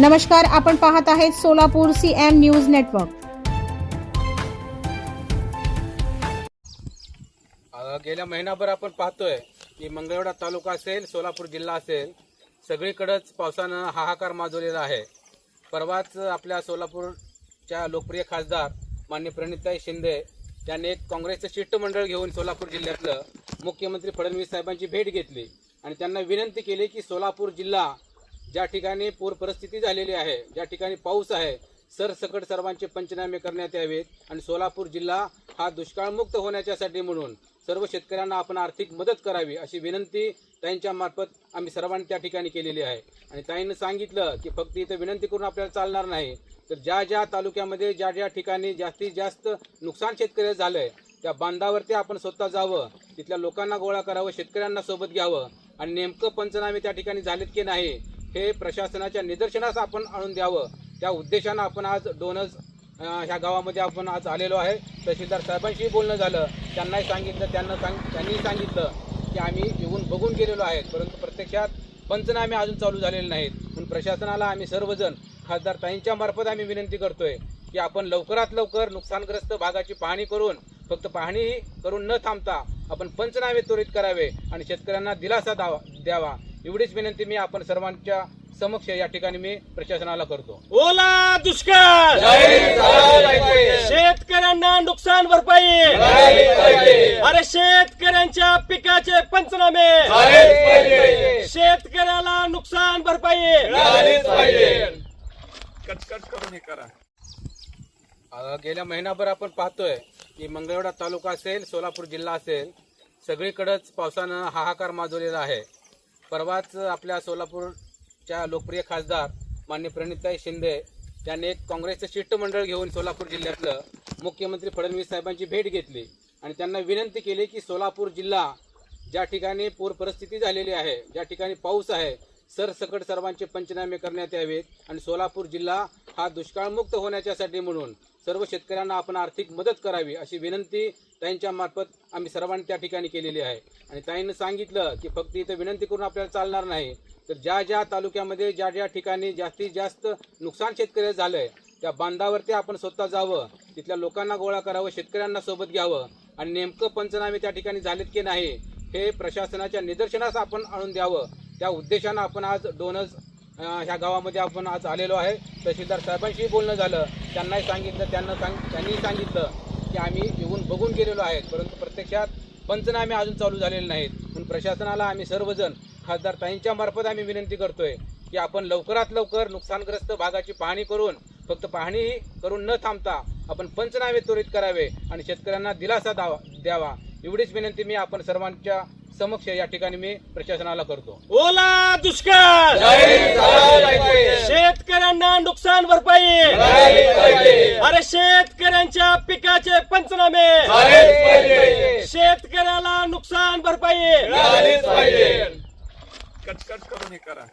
नमस्कार आपण पाहत आहेत Solapur C M news network गेल्या महिनाभर आपण पाहतोय की मंगळवेढा तालुका असेल सोलापूर जिल्हा असेल सगळीकडेच पावसानं हाहाकार माजवलेला आहे. परवाच आपल्या सोलापूरच्या लोकप्रिय खासदार मान्य प्रणिताई शिंदे यांनी एक काँग्रेसचं शिष्टमंडळ घेऊन सोलापूर जिल्ह्यातलं मुख्यमंत्री फडणवीस साहेबांची भेट घेतली आणि त्यांना विनंती केली की सोलापूर जिल्हा ज्या ठिकाणी पूर परिस्थिती झालेली आहे ज्या ठिकाणी पाऊस आहे सरसकट सर्वांचे पंचनामे करण्यात यावेत आणि सोलापूर जिल्हा हा दुष्काळमुक्त होण्याच्यासाठी म्हणून सर्व शेतकऱ्यांना आपण आर्थिक मदत करावी अशी विनंती ताईंच्या मार्फत आम्ही सर्वांनी त्या ठिकाणी केलेली आहे. आणि ताईनं सांगितलं की फक्त इथं विनंती करून आपल्याला चालणार नाही. तर ज्या ज्या तालुक्यामध्ये ज्या ज्या ठिकाणी जास्तीत जास्त नुकसान शेतकऱ्याचं आहे त्या बांधावरती आपण स्वतः जावं तिथल्या लोकांना गोळा करावं शेतकऱ्यांना सोबत घ्यावं. आणि नेमकं पंचनामे त्या ठिकाणी झालेत की नाही हे प्रशासनाच्या निदर्शनास आपण आणून द्यावं. त्या उद्देशानं आपण आज दोनच ह्या गावामध्ये आपण आज आलेलो आहे. तहसीलदार साहेबांशी बोलणं झालं. त्यांनाही सांगितलं त्यांना सांग त्यांनी सांगितलं की आम्ही येऊन बघून गेलेलो आहेत. परंतु प्रत्यक्षात पंचनामे अजून चालू झालेले नाहीत. म्हणून प्रशासनाला आम्ही सर्वजण खासदार ताईंच्या मार्फत आम्ही विनंती करतोय की आपण लवकरात लवकर नुकसानग्रस्त भागाची पाहणी करून फक्त पाहणी करून न थांबता आपण पंचनामे त्वरित करावे आणि शेतकऱ्यांना दिलासा दावा द्यावा. एवढीच विनंती मी आपण सर्वांच्या समक्ष या ठिकाणी मी प्रशासनाला करतो. ओला दुष्काळ! शेतकऱ्यांना नुकसान भरपाई! अरे शेतकऱ्यांच्या पिकाचे पंचनामे! शेतकऱ्याला नुकसान भरपाई! कटकट करून हे करा. गेल्या महिनाभर आपण पाहतोय की मंगळवेढा तालुका असेल सोलापूर जिल्हा असेल सगळीकडेच पावसानं हाहाकार माजवलेला आहे. परवाच आपल्या सोलापूरच्या लोकप्रिय खासदार मान्य प्रणिताई शिंदे त्यांनी एक काँग्रेसचं शिष्टमंडळ घेऊन सोलापूर जिल्ह्यातलं मुख्यमंत्री फडणवीस साहेबांची भेट घेतली. आणि त्यांना विनंती केली की सोलापूर जिल्हा ज्या ठिकाणी पूर परिस्थिती झालेली आहे ज्या ठिकाणी पाऊस आहे सरसकट सर्वांचे पंचनामे करण्यात यावेत. आणि सोलापूर जिल्हा हा दुष्काळमुक्त होण्याच्यासाठी म्हणून सर्व शेतकऱ्यांना आपण आर्थिक मदत करावी अशी विनंती ताईंच्या मार्फत आम्ही सर्वांनी त्या ठिकाणी केलेली आहे. आणि ताईंनं सांगितलं की फक्त इथं विनंती करून आपल्याला चालणार नाही. तर ज्या ज्या तालुक्यामध्ये ज्या ज्या ठिकाणी जास्तीत जास्त नुकसान शेतकऱ्याचं आहे त्या बांधावरती आपण स्वतः जावं तिथल्या लोकांना गोळा करावं शेतकऱ्यांना सोबत घ्यावं. आणि नेमकं पंचनामे त्या ठिकाणी झालेत की नाही हे प्रशासनाच्या निदर्शनास आपण आणून द्यावं. त्या उद्देशानं आपण आज डोनज ह्या गावामध्ये आपण आज आलेलो आहे. तहसीलदार साहेबांशी बोलणं झालं. त्यांनाही सांगितलं त्यांना सांग त्यांनी सांगितलं की आम्ही येऊन बघून गेलेलो आहेत. परंतु प्रत्यक्षात पंचनामे अजून चालू झालेले नाहीत. म्हणून प्रशासनाला आम्ही सर्वजण खासदार ताईंच्या मार्फत आम्ही विनंती करतोय की आपण लवकरात लवकर नुकसानग्रस्त भागाची पाहणी करून फक्त पाहणी करून न थांबता आपण पंचनामे त्वरित करावे आणि शेतकऱ्यांना दिलासा दावा द्यावा. एवढीच विनंती मी आपण सर्वांच्या समक्ष या ठिकाणी मी प्रशासनाला करतो. ओला दुष्काळ! नुकसान भरपाई. अरे शेतकऱ्यांच्या पिकाचे पंचनामे. शेतकऱ्याला नुकसान भरपाई. कटकट करून हे करा.